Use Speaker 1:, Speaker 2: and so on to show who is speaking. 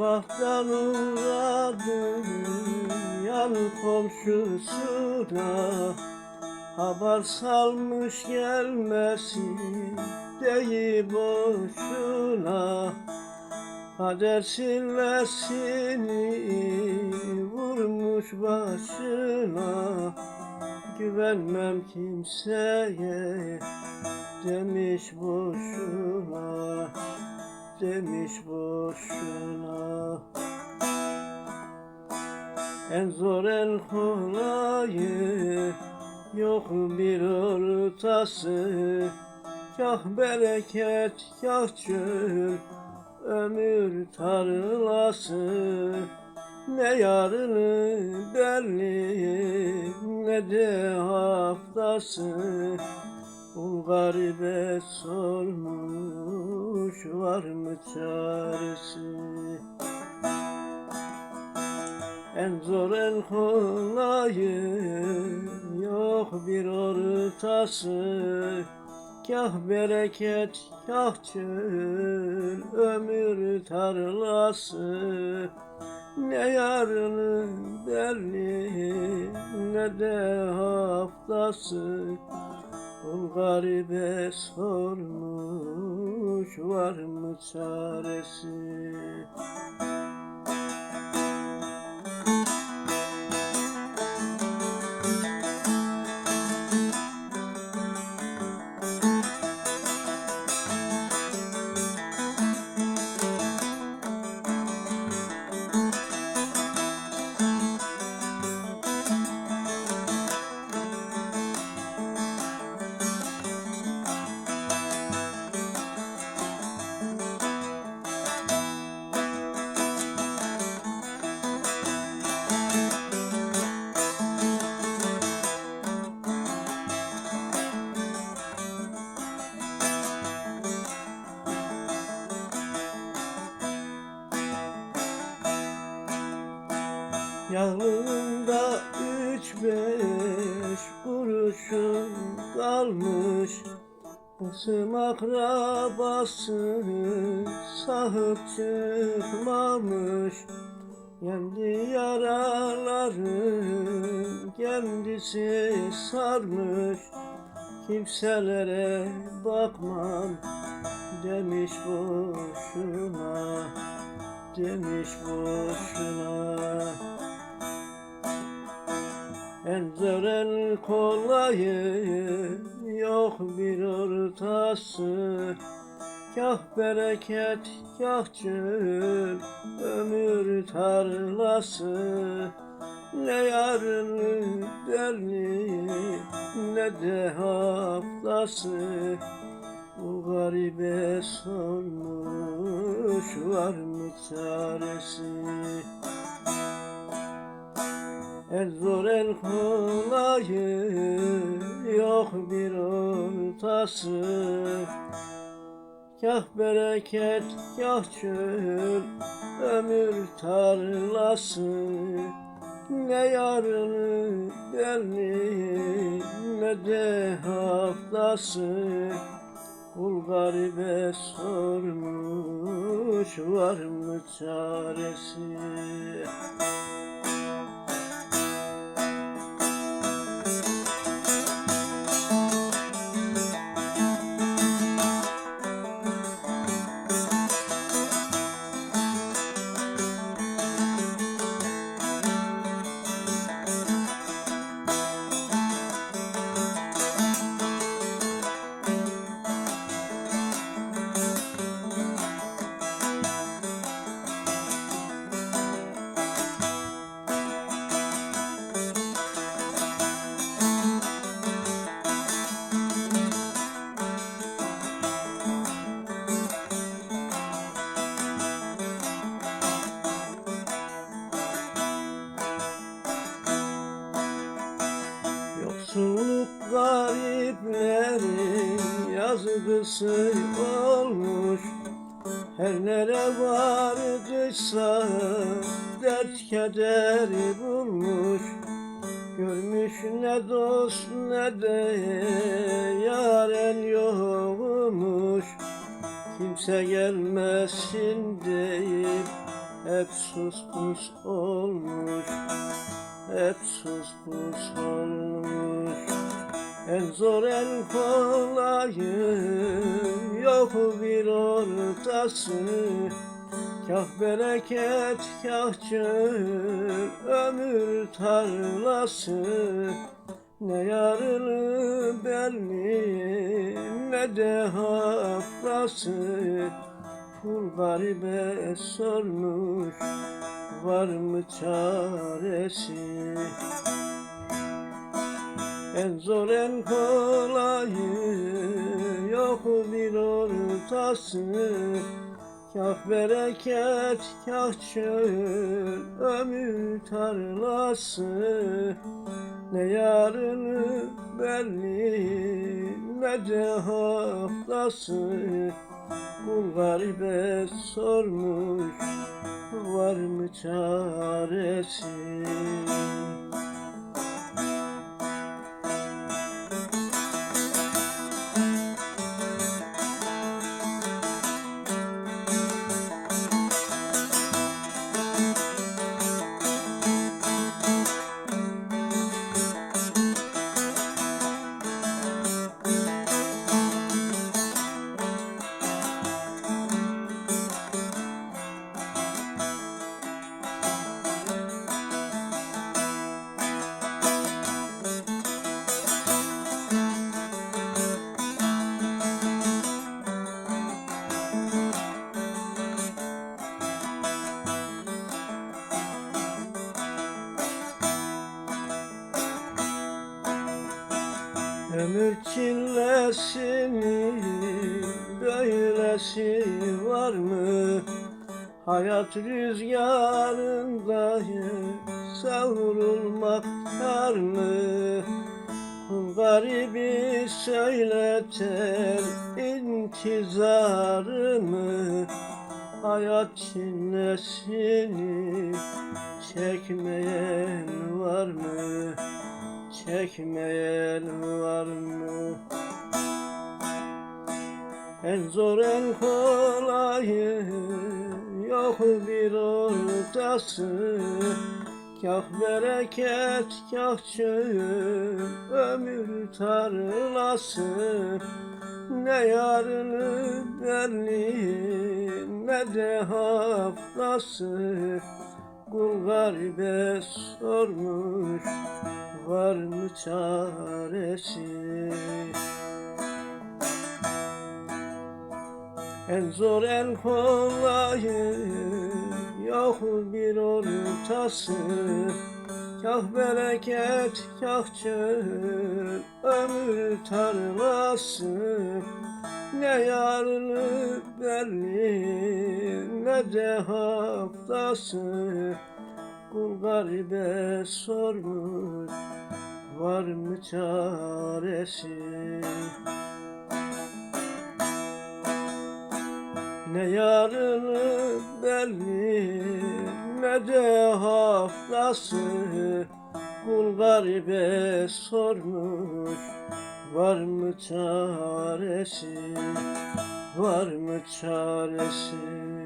Speaker 1: Sabahtan uğradım yan komşusuna. Haber salmış gelmesi değil boşuna. Kader sillesini vurmuş başına. Güvenmem kimseye demiş boşuna Demiş boşuna. En zor en kolayı Yok bir ortası. Kah bereket kah çöl Ömür tarlası. Ne yarını belli Ne de haftası Ul garibe sormuş Var mı çaresi? En zor en kolayı Yok bir ortası. Kah bereket kah çöl Ömür tarlası. Ne yarını belli Ne de haftası Ol garibe sormuş Var mı çaresi Yanında üç beş kuruşun kalmış. Kısım akrabası sahip çıkmamış. Kendi yaraları kendisi sarmış. Kimselere bakmam demiş boşuna Demiş boşuna en zor kolayı yok bir ortası. Kah bereket kah çöl ömür tarlası. Ne yarını belli ne de haftası. Bu garibe sormuş var mı çaresi en zor en kolayı yok bir ortası. Kah bereket kah çöl ömür tarlası. Ne yarını belli ne de haftası. Kul garibe sormuş var mı çaresi Yoksulluk gariplerin yazgısı olmuş. Her nere vardıysa dert kederi bulmuş. Görmüş ne dost ne de yaren yokmuş Kimse gelmesin deyip hep sus pus olmuş Hep sus pus olmuş. En zor en kolayı yok bir ortası. Kah bereket kah çöl. Ömür tarlası. Ne yarını belli ne de haftası Kul garibe sormuş var mı çaresi? En zor en kolayı yok bir ortası. Kah bereket kah çöl ömür tarlası. Ne yarını belli ne de haftası Kul garibe sormuş var mı çaresi Ömür çillesini böylesi var mı? Hayat rüzgarında savrulmak var mı? Garibi söyleter intizarımı Hayat çillesini çekmeyen var mı? Çekmeyen var mı? En zor en kolayı yok bir ortası. Kah bereket kah çöl ömür tarlası. Ne yarını belli ne de haftası. Kul garibe sormuş var mı çaresi? En zor en kolayı yok bir ortası. Kah bereket kah çöl ömür tarlası. Ne yarını belli ne de haftası Kul garibe sormuş var mı çaresi? Ne yarını belli ne de haftası Kul garibe sormuş var mı çaresi? Var mı çaresi?